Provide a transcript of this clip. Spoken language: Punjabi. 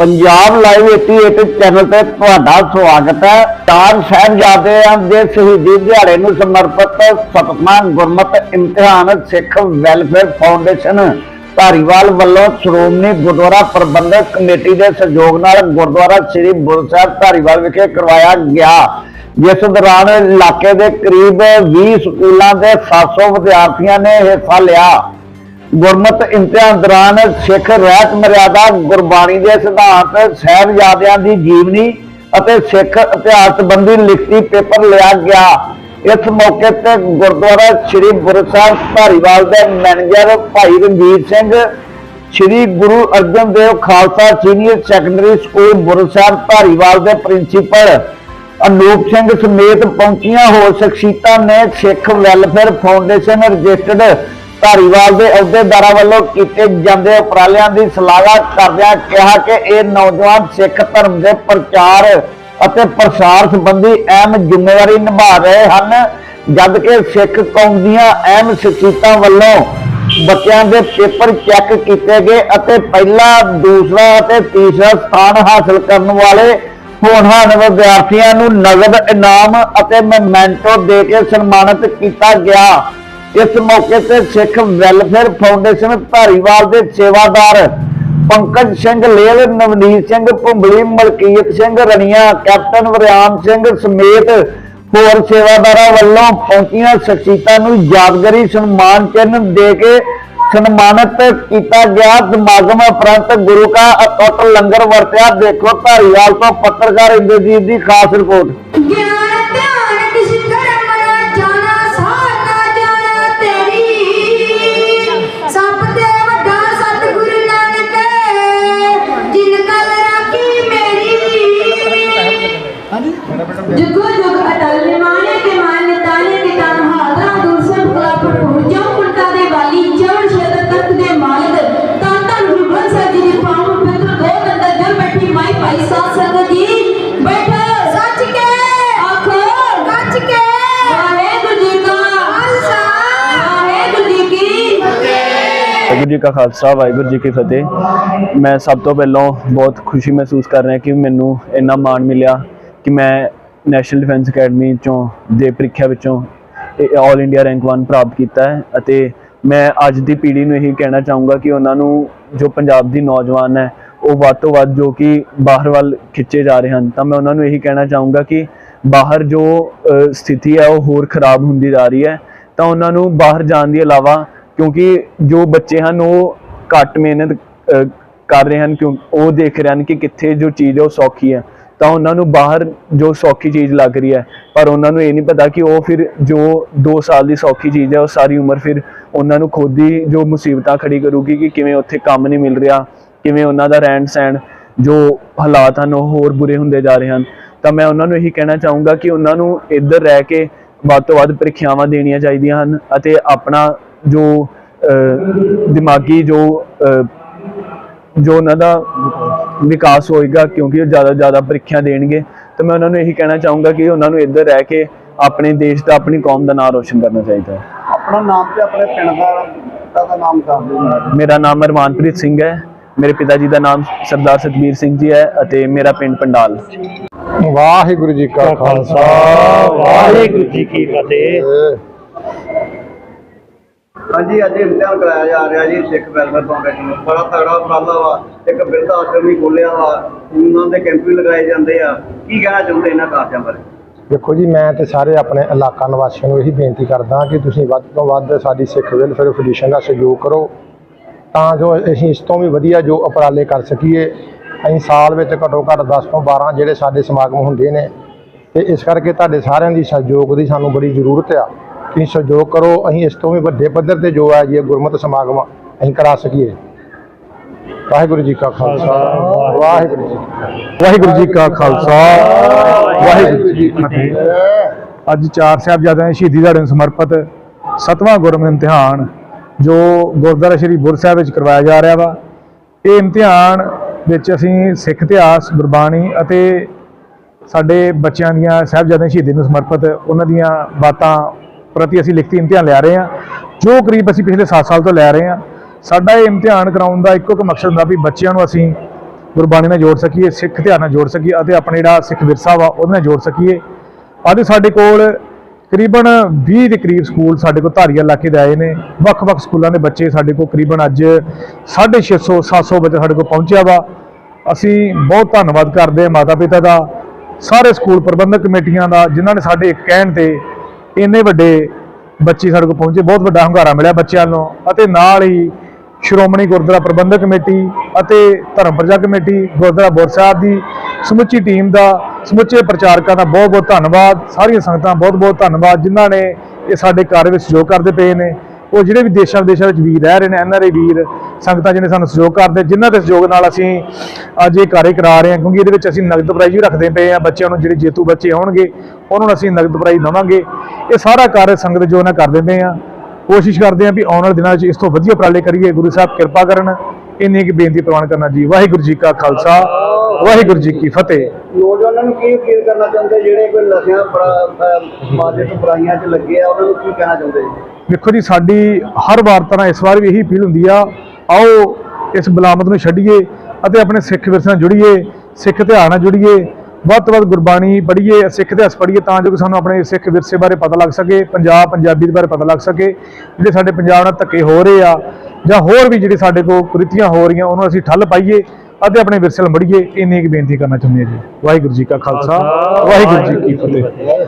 ਪੰਜਾਬ ਲਾਈਵ 88 ਚੈਨਲ ਤੇ ਤੁਹਾਡਾ ਸਵਾਗਤ ਹੈ। ਚਾਰ ਸਾਹਿਬਜ਼ਾਦਿਆਂ ਦੇ ਸ਼ਹੀਦੀ ਦਿਹਾੜੇ ਨੂੰ ਸਮਰਪਿਤ ਸਤਨਾਮ ਗੁਰਮਤਿ ਇਮਤਿਹਾਨ ਸਿੱਖ ਵੈਲਫੇਅਰ ਫਾਊਂਡੇਸ਼ਨ ਧਾਰੀਵਾਲ ਵੱਲੋਂ ਸ਼੍ਰੋਮਣੀ ਗੁਰਦੁਆਰਾ ਪ੍ਰਬੰਧਕ ਕਮੇਟੀ ਦੇ ਸਹਿਯੋਗ ਨਾਲ ਗੁਰਦੁਆਰਾ ਸ੍ਰੀ ਬੁਰ ਸਾਹਿਬ ਧਾਰੀਵਾਲ ਵਿਖੇ ਕਰਵਾਇਆ ਗਿਆ। ਜਿਸ ਦੌਰਾਨ ਇਲਾਕੇ ਦੇ ਕਰੀਬ 20 ਸਕੂਲਾਂ ਦੇ 700 ਵਿਦਿਆਰਥੀਆਂ ਨੇ ਹਿੱਸਾ ਲਿਆ। ਗੁਰਮਤ ਇਮਤਿਹਾਨ ਦੌਰਾਨ ਸਿੱਖ ਰਹਿਤ ਮਰਿਆਦਾ ਗੁਰਬਾਣੀ ਦੇ ਸਿਧਾਂਤ ਸਾਹਿਬਜ਼ਾਦਿਆਂ ਦੀ ਜੀਵਨੀ ਅਤੇ ਸਿੱਖ ਇਤਿਹਾਸ ਸੰਬੰਧੀ ਲਿਖਤੀ ਪੇਪਰ ਲਿਆ ਗਿਆ। ਇਸ ਮੌਕੇ ਤੇ ਗੁਰਦੁਆਰਾ ਸ੍ਰੀ ਗੁਰੂ ਸਾਹਿਬ ਧਾਰੀਵਾਲ ਦੇ manager Bhai Ranjit Singh, Sri Guru Arjan Dev Khalsa senior secondary school Guru Sahib Dhariwal ਦੇ ਪ੍ਰਿੰਸੀਪਲ ਅਨੂਪ ਸਿੰਘ ਸਮੇਤ ਪਹੁੰਚੀਆਂ ਹੋਰ ਸ਼ਖਸੀਅਤਾਂ ਨੇ Sikh welfare foundation registered Dhariwal ਦੇ ਅਹੁਦੇਦਾਰਾਂ ਵੱਲੋਂ ਕੀਤੇ ਜਾਂਦੇ ਉਪਰਾਲਿਆਂ ਦੀ ਸ਼ਲਾਘਾ ਕਰਦਿਆਂ ਕਿਹਾ ਕਿ ਇਹ ਨੌਜਵਾਨ ਸਿੱਖ ਧਰਮ ਦੇ ਪ੍ਰਚਾਰ ਅਤੇ ਪ੍ਰਸਾਰ ਸੰਬੰਧੀ ਅਹਿਮ ਜ਼ਿੰਮੇਵਾਰੀ ਨਿਭਾ ਰਹੇ ਹਨ ਜਦ ਕਿ ਸਿੱਖ ਕੌਮ ਦੀਆਂ ਅਹਿਮ ਸ਼ਖਸੀਅਤਾਂ ਵੱਲੋਂ ਬੱਚਿਆਂ ਦੇ ਪੇਪਰ ਚੈੱਕ ਕੀਤੇ ਗਏ ਅਤੇ ਪਹਿਲਾ, ਦੂਸਰਾ ਅਤੇ ਤੀਸਰਾ ਸਥਾਨ ਹਾਸਲ ਕਰਨ ਵਾਲੇ ਹੋਣਹਾਰ ਵਿਦਿਆਰਥੀਆਂ ਨੂੰ ਨਗਦ ਇਨਾਮ ਅਤੇ ਮੈਮੈਂਟੋ ਦੇ ਕੇ ਸਨਮਾਨਿਤ ਕੀਤਾ ਗਿਆ। ਇਸ ਮੌਕੇ ਤੇ ਸਿੱਖ ਵੈਲਫੇਅਰ ਫਾਊਂਡੇਸ਼ਨ ਧਾਰੀਵਾਲ ਦੇ ਸੇਵਾਦਾਰ ਪੰਕਜ ਸਿੰਘ ਲੇਲ, ਨਵਨੀਤ ਸਿੰਘ ਭੁੰਬਲੀ, ਮਲਕੀਤ ਸਿੰਘ ਰਣੀਆਂ, ਕੈਪਟਨ ਵਰਿਆਮ ਸਿੰਘ ਸਮੇਤ ਹੋਰ ਸੇਵਾਦਾਰਾਂ ਵੱਲੋਂ ਪਹੁੰਚੀਆਂ ਸ਼ਖਸੀਅਤਾਂ ਨੂੰ ਯਾਦਗਾਰੀ ਸਨਮਾਨ ਚਿੰਨ੍ਹ ਦੇ ਕੇ ਸਨਮਾਨਿਤ ਕੀਤਾ ਗਿਆ। ਸਮਾਗਮ ਉਪਰੰਤ ਗੁਰੂ ਕਾ ਅਟੁੱਟ ਲੰਗਰ ਵਰਤਿਆ। ਦੇਖੋ ਧਾਰੀਵਾਲ ਤੋਂ ਪੱਤਰਕਾਰ ਇੰਦਰਜੀਤ ਦੀ ਖਾਸ ਰਿਪੋਰਟ। ਜੀ ਕਾ ਖਾਲਸਾ, ਵਾਹਿਗੁਰੂ ਜੀ ਕੀ ਫਤਿਹ। ਮੈਂ ਸਭ ਤੋਂ ਪਹਿਲਾਂ ਬਹੁਤ ਖੁਸ਼ੀ ਮਹਿਸੂਸ ਕਰ ਰਿਹਾ ਕਿ ਮੈਨੂੰ ਇੰਨਾ ਮਾਣ ਮਿਲਿਆ ਕਿ ਮੈਂ ਨੈਸ਼ਨਲ ਡਿਫੈਂਸ ਅਕੈਡਮੀ ਚੋਂ ਦੇ ਪ੍ਰੀਖਿਆ ਵਿੱਚੋਂ ਆਲ ਇੰਡੀਆ ਰੈਂਕ 1 ਪ੍ਰਾਪਤ ਕੀਤਾ ਹੈ ਅਤੇ ਮੈਂ ਅੱਜ ਦੀ ਪੀੜ੍ਹੀ ਨੂੰ ਇਹੀ ਕਹਿਣਾ ਚਾਹੂੰਗਾ ਕਿ ਉਹਨਾਂ ਨੂੰ ਜੋ ਪੰਜਾਬ ਦੀ ਨੌਜਵਾਨ ਹੈ, ਉਹ ਵੱਧ ਤੋਂ ਵੱਧ ਜੋ ਕਿ ਬਾਹਰ ਵੱਲ ਖਿੱਚੇ ਜਾ ਰਹੇ ਹਨ, ਤਾਂ ਮੈਂ ਉਹਨਾਂ ਨੂੰ ਇਹੀ ਕਹਿਣਾ ਚਾਹੂੰਗਾ ਕਿ ਬਾਹਰ ਜੋ ਸਥਿਤੀ ਹੈ, ਉਹ ਹੋਰ ਖਰਾਬ ਹੁੰਦੀ ਜਾ ਰਹੀ ਹੈ, ਤਾਂ ਉਹਨਾਂ ਨੂੰ ਬਾਹਰ ਜਾਣ ਦੀ ਇਲਾਵਾ ਕਿਉਂਕਿ ਜੋ ਬੱਚੇ ਹਨ ਉਹ ਘੱਟ ਮਿਹਨਤ ਅ, ਕਰ ਰਹੇ ਹਨ ਕਿਉਂ ਉਹ ਦੇਖ ਰਹੇ ਹਨ ਕਿ ਕਿੱਥੇ ਜੋ ਚੀਜ਼ ਉਹ ਸੌਖੀ ਹੈ। ਤਾਂ ਉਹਨਾਂ ਨੂੰ ਬਾਹਰ ਜੋ ਸੌਖੀ ਚੀਜ਼ ਲੱਗ ਰਹੀ ਹੈ ਪਰ ਉਹਨਾਂ ਨੂੰ ਇਹ ਨਹੀਂ ਪਤਾ ਕਿ ਉਹ ਫਿਰ ਜੋ 2 ਸਾਲ ਦੀ ਸੌਖੀ ਚੀਜ਼ ਹੈ ਉਹ ਸਾਰੀ ਉਮਰ ਫਿਰ ਉਹਨਾਂ ਨੂੰ ਖੁਦ ਹੀ ਜੋ ਮੁਸੀਬਤਾਂ ਖੜੀ ਕਰੂਗੀ ਕਿ ਕਿਵੇਂ ਉੱਥੇ ਕੰਮ ਨਹੀਂ ਮਿਲ ਰਿਹਾ ਕਿਵੇਂ ਉਹਨਾਂ ਦਾ ਰਹਿਣ ਸਹਿਣ ਜੋ ਹਾਲਾਤ ਹਨ ਉਹ ਹੋਰ ਬੁਰੇ ਹੁੰਦੇ ਜਾ ਰਹੇ ਹਨ। ਤਾਂ ਮੈਂ ਉਹਨਾਂ ਨੂੰ ਇਹੀ ਕਹਿਣਾ ਚਾਹੂੰਗਾ ਕਿ ਉਹਨਾਂ ਨੂੰ ਇੱਧਰ ਰਹਿ ਕੇ ਵੱਧ ਤੋਂ ਵੱਧ ਪ੍ਰੀਖਿਆਵਾਂ ਦੇਣੀਆਂ ਚਾਹੀਦੀਆਂ ਹਨ ਅਤੇ ਆਪਣਾ ਜੋ ਦਿਮਾਗੀ ਜੋ ਜੋ ਉਹਨਾਂ ਦਾ ਵਿਕਾਸ ਹੋਏਗਾ ਕਿਉਂਕਿ ਉਹ ਜ਼ਿਆਦਾ ਜ਼ਿਆਦਾ ਪ੍ਰੀਖਿਆ ਦੇਣਗੇ ਤਾਂ ਮੈਂ ਉਹਨਾਂ ਨੂੰ ਇਹੀ ਕਹਿਣਾ ਚਾਹੂੰਗਾ ਕਿ ਉਹਨਾਂ ਨੂੰ ਇੱਧਰ ਰਹਿ ਕੇ ਆਪਣੇ ਦੇਸ਼ ਦਾ ਆਪਣੀ ਕੌਮ ਦਾ ਨਾਮ ਰੋਸ਼ਨ ਕਰਨਾ ਚਾਹੀਦਾ ਹੈ। ਆਪਣਾ ਨਾਮ ਤੇ ਆਪਣੇ ਪਿੰਡ ਦਾ ਦਾ ਨਾਮ ਦੱਸ ਦਿਓ। ਮੇਰਾ ਨਾਮ ਅਰਮਾਨਪ੍ਰੀਤ ਸਿੰਘ ਹੈ ਮੇਰੇ ਪਿਤਾ ਜੀ ਦਾ ਨਾਮ ਸਰਦਾਰ ਸਤਬੀਰ ਸਿੰਘ ਜੀ ਹੈ ਅਤੇ ਮੇਰਾ ਪਿੰਡ ਪੰਡਾਲ। ਵਾਹਿਗੁਰੂ ਜੀ ਕਾ ਖਾਲਸਾ ਵਾਹਿਗੁਰੂ ਜੀ ਕੀ ਫਤਿਹ। ਹਾਂਜੀ ਅੱਜ ਇਮਤਿਹਾਨ ਕਰਾਇਆ ਜਾ ਰਿਹਾ ਜੀ, ਸਿੱਖ ਵੈਲਫੇਅਰ ਫਾਊਂਡੇਸ਼ਨ ਨੂੰ। ਬੜਾ ਤਗੜਾ ਉਪਰਾਲਾ ਵਾ, ਇੱਕ ਬਿਰਧ ਆਸ਼ਰਮ ਵੀ ਖੋਲਿਆ ਵਾ, ਉਹਨਾਂ ਦੇ ਕੈਂਪ ਵੀ ਲਗਾਏ ਜਾਂਦੇ ਆ। ਕੀ ਕਹਿਣਾ ਚਾਹੁੰਦੇ ਇਹਨਾਂ ਕਾਰਜਾਂ ਬਾਰੇ? ਦੇਖੋ ਜੀ, ਮੈਂ ਤੇ ਸਾਰੇ ਆਪਣੇ ਇਲਾਕਾ ਨਿਵਾਸੀਆਂ ਨੂੰ ਇਹੀ ਬੇਨਤੀ ਕਰਦਾ ਕਿ ਤੁਸੀਂ ਵੱਧ ਤੋਂ ਵੱਧ ਸਾਡੀ ਸਿੱਖ ਵੈਲਫੇਅਰ ਫੈਡਰੇਸ਼ਨ ਦਾ ਸਹਿਯੋਗ ਕਰੋ, ਤਾਂ ਜੋ ਅਸੀਂ ਇਸ ਤੋਂ ਵੀ ਵਧੀਆ ਜੋ ਉਪਰਾਲੇ ਕਰ ਸਕੀਏ। ਅਸੀਂ ਸਾਲ ਵਿੱਚ ਘੱਟੋ ਘੱਟ 10 ਤੋਂ 12 ਜਿਹੜੇ ਸਾਡੇ ਸਮਾਗਮ ਹੁੰਦੇ ਨੇ, ਤੇ ਇਸ ਕਰਕੇ ਤੁਹਾਡੇ ਸਾਰਿਆਂ ਦੀ ਸਹਿਯੋਗ ਦੀ ਸਾਨੂੰ ਬੜੀ ਜ਼ਰੂਰਤ ਆ। ਤੁਸੀਂ ਸਹਿਯੋਗ ਕਰੋ, ਅਸੀਂ ਇਸ ਤੋਂ ਵੀ ਵੱਡੇ ਪੱਧਰ ਤੇ ਜੋ ਹੈ ਜੀ ਗੁਰਮਤਿ ਸਮਾਗਮ ਅਸੀਂ ਕਰਾ ਸਕੀਏ। ਵਾਹਿਗੁਰੂ ਜੀ ਕਾ ਖਾਲਸਾ। ਵਾਹਿਗੁਰੂ ਜੀ ਵਾਹਿਗੁਰੂ ਜੀ ਕਾ ਖਾਲਸਾ। ਵਾਹਿਗੁਰੂ ਜੀ ਕੀ ਫਤਿਹ। ਅੱਜ ਚਾਰ ਸਾਹਿਬਜ਼ਾਦਿਆਂ ਦੀ ਸ਼ਹੀਦੀ ਦਿਹਾੜੇ ਨੂੰ ਸਮਰਪਿਤ ਸਤਵਾਂ ਗੁਰਮਤਿ ਇਮਤਿਹਾਨ, ਜੋ ਗੁਰਦੁਆਰਾ ਸ੍ਰੀ ਬੁਰ ਸਾਹਿਬ ਵਿੱਚ ਕਰਵਾਇਆ ਜਾ ਰਿਹਾ ਵਾ। ਇਹ ਇਮਤਿਹਾਨ ਵਿੱਚ ਅਸੀਂ ਸਿੱਖ ਇਤਿਹਾਸ, ਗੁਰਬਾਣੀ ਅਤੇ ਸਾਡੇ ਬੱਚਿਆਂ ਦੀਆਂ, ਸਾਹਿਬਜ਼ਾਦਿਆਂ ਸ਼ਹੀਦੀ ਨੂੰ ਸਮਰਪਿਤ ਉਹਨਾਂ ਦੀਆਂ ਬਾਤਾਂ ਪ੍ਰਤੀ ਅਸੀਂ ਲਿਖਤੀ ਇਮਤਿਹਾਨ ਲੈ ਰਹੇ ਹਾਂ। ਜੋ ਕਰੀਬ ਅਸੀਂ ਪਿਛਲੇ 7 ਸਾਲ ਤੋਂ ਲੈ ਰਹੇ ਹਾਂ। ਸਾਡਾ ਇਹ ਇਮਤਿਹਾਨ ਕਰਾਉਣ ਦਾ ਇੱਕੋ ਇੱਕ ਮਕਸਦ ਹੁੰਦਾ ਵੀ ਬੱਚਿਆਂ ਨੂੰ ਅਸੀਂ ਗੁਰਬਾਣੀ ਨਾਲ ਜੋੜ ਸਕੀਏ, ਸਿੱਖ ਇਤਿਹਾਸ ਨਾਲ ਜੋੜ ਸਕੀਏ ਅਤੇ ਆਪਣੇ ਜਿਹੜਾ ਸਿੱਖ ਵਿਰਸਾ ਵਾ ਉਹਦੇ ਨਾਲ ਜੋੜ ਸਕੀਏ। ਅੱਜ ਸਾਡੇ ਕੋਲ ਕਰੀਬਨ 20 ਦੇ ਕਰੀਬ ਸਕੂਲ ਸਾਡੇ ਕੋਲ ਧਾਰੀਆ ਇਲਾਕੇ ਦੇ ਆਏ ਨੇ। ਵੱਖ-ਵੱਖ ਸਕੂਲਾਂ ਦੇ ਬੱਚੇ ਸਾਡੇ ਕੋਲ ਕਰੀਬਨ ਅੱਜ 650 700 ਬੱਚੇ ਸਾਡੇ ਕੋਲ ਪਹੁੰਚਿਆ ਵਾ। ਅਸੀਂ ਬਹੁਤ ਧੰਨਵਾਦ ਕਰਦੇ ਹਾਂ ਮਾਤਾ ਪਿਤਾ ਦਾ। ਸਾਰੇ ਸਕੂਲ ਪ੍ਰਬੰਧਕ ਕਮੇਟੀਆਂ ਦਾ, ਜਿਨ੍ਹਾਂ ਨੇ ਸਾਡੇ ਕਹਿਣ ਤੇ ਇੰਨੇ ਵੱਡੇ ਬੱਚੇ ਸਾਡੇ ਕੋਲ ਪਹੁੰਚੇ, ਬਹੁਤ ਵੱਡਾ ਹੰਗਾਰਾ ਮਿਲਿਆ ਬੱਚਿਆਂ ਨੂੰ ਅਤੇ ਨਾਲ ਹੀ ਸ਼੍ਰੋਮਣੀ ਗੁਰਦੁਆਰਾ ਪ੍ਰਬੰਧਕ ਕਮੇਟੀ ਅਤੇ ਧਰਮ ਪ੍ਰਜਾ ਕਮੇਟੀ, ਗੁਰਦੁਆਰਾ ਬੁਰ ਸਾਹਿਬ ਦੀ ਸਮੁੱਚੀ ਟੀਮ ਦਾ, ਸਮੁੱਚੇ ਪ੍ਰਚਾਰਕਾਂ ਦਾ ਬਹੁਤ ਬਹੁਤ ਧੰਨਵਾਦ। ਸਾਰੀਆਂ ਸੰਗਤਾਂ ਬਹੁਤ ਬਹੁਤ ਧੰਨਵਾਦ ਜਿਨ੍ਹਾਂ ਨੇ ਇਹ ਸਾਡੇ ਕਾਰਜ ਵਿੱਚ ਸਹਿਯੋਗ ਕਰਦੇ ਪਏ ਨੇ। ਉਹ ਜਿਹੜੇ ਵੀ ਦੇਸ਼ਾਂ ਵਿਦੇਸ਼ਾਂ ਵਿੱਚ ਵੀਰ ਰਹਿ ਰਹੇ ਨੇ ਐਨਆਰਆਈ ਵੀਰ, ਸੰਗਤਾਂ ਜਿਹਨੇ ਸਾਨੂੰ ਸਹਿਯੋਗ ਕਰਦੇ, ਜਿਨ੍ਹਾਂ ਦੇ ਸਹਿਯੋਗ ਨਾਲ ਅਸੀਂ ਅੱਜ ਇਹ ਕਾਰਜ ਕਰਾ ਰਹੇ ਹਾਂ, ਕਿਉਂਕਿ ਇਹਦੇ ਵਿੱਚ ਅਸੀਂ ਨਗਦ ਪ੍ਰਾਈਜ਼ ਵੀ ਰੱਖਦੇ ਪਏ ਆ ਬੱਚਿਆਂ ਨੂੰ ਜਿਹੜੇ ਜੇਤੂ ਬੱਚੇ ਆਉਣਗੇ, ਉਹਨਾਂ ਨੂੰ ਅਸੀਂ ਨਗਦ ਪ੍ਰਾਈਜ਼ ਦੇਵਾਂਗੇ। ਇਹ ਸਾਰਾ ਕਾਰਜ ਸੰਗਤ ਜੋ ਨਾ ਕਰਦੇ ਪਏ ਆ। ਕੋਸ਼ਿਸ਼ ਕਰਦੇ ਆ ਵੀ ਆਉਣ ਵਾਲੇ ਦਿਨਾਂ ਵਿੱਚ ਇਸ ਤੋਂ ਵਧੀਆ ਉਪਰਾਲੇ ਕਰੀਏ। ਗੁਰੂ ਸਾਹਿਬ ਕਿਰਪਾ ਕਰਨ ਇੰਨੀ ਕੀ ਬੇਨਤੀ ਪ੍ਰਵਾਨ ਕਰਨਾ ਜੀ। ਵਾਹਿਗੁਰੂ ਜੀ ਕਾ ਖਾਲਸਾ ਵਾਹਿਗੁਰੂ ਜੀ ਕੀ ਫਤਿਹ। ਨੌਜਵਾਨਾਂ ਨੂੰ ਕੀ ਅਪੀਲ ਕਰਨਾ ਚਾਹੁੰਦੇ? ਜਿਹੜੇ ਕੋਈ ਨਸ਼ਿਆਂ ਬੜਾ ਸਮਾਜਿਕ ਬੁਰਾਈਆਂ 'ਚ ਲੱਗੇ ਆ ਉਹਨਾਂ ਨੂੰ ਕੀ ਕਹਿਣਾ ਚਾਹੁੰਦੇ ਜੀ? ਵੇਖੋ ਜੀ ਸਾਡੀ ਹਰ ਵਾਰ ਤਰ੍ਹਾਂ ਇਸ ਵਾਰ ਵੀ ਇਹੀ ਅਪੀਲ ਹੁੰਦੀ ਆ ਆਓ ਇਸ ਬਲਾਮਤ ਨੂੰ ਛੱਡੀਏ ਅਤੇ ਆਪਣੇ ਸਿੱਖ ਵਿਰਸੇ ਨਾਲ ਜੁੜੀਏ ਸਿੱਖ ਇਤਿਹਾਸ ਨਾਲ ਜੁੜੀਏ ਵੱਧ ਤੋਂ ਵੱਧ ਗੁਰਬਾਣੀ ਪੜ੍ਹੀਏ ਸਿੱਖ ਇਤਿਹਾਸ ਪੜ੍ਹੀਏ ਤਾਂ ਜੋ ਕਿ ਸਾਨੂੰ ਆਪਣੇ ਸਿੱਖ ਵਿਰਸੇ ਬਾਰੇ ਪਤਾ ਲੱਗ ਸਕੇ ਪੰਜਾਬ ਪੰਜਾਬੀ ਦੇ ਬਾਰੇ ਪਤਾ ਲੱਗ ਸਕੇ ਜਿਹੜੇ ਸਾਡੇ ਪੰਜਾਬ ਨਾਲ ਧੱਕੇ ਹੋ ਰਹੇ ਆ ਜਾਂ ਹੋਰ ਵੀ ਜਿਹੜੇ ਸਾਡੇ ਕੋਲ ਕੁਰੀਤੀਆਂ ਹੋ ਰਹੀਆਂ ਉਹਨੂੰ ਅਸੀਂ ਠੱਲ ਪਾਈਏ ਅਤੇ ਆਪਣੇ ਵਿਰਸੇ ਨਾਲ ਮੜੀਏ ਇੰਨੀ ਕੁ ਬੇਨਤੀ ਕਰਨਾ ਚਾਹੁੰਦੇ ਹਾਂ ਜੀ। ਵਾਹਿਗੁਰੂ ਜੀ ਕਾ ਖਾਲਸਾ ਵਾਹਿਗੁਰੂ ਜੀ ਕੀ ਫਤਿਹ।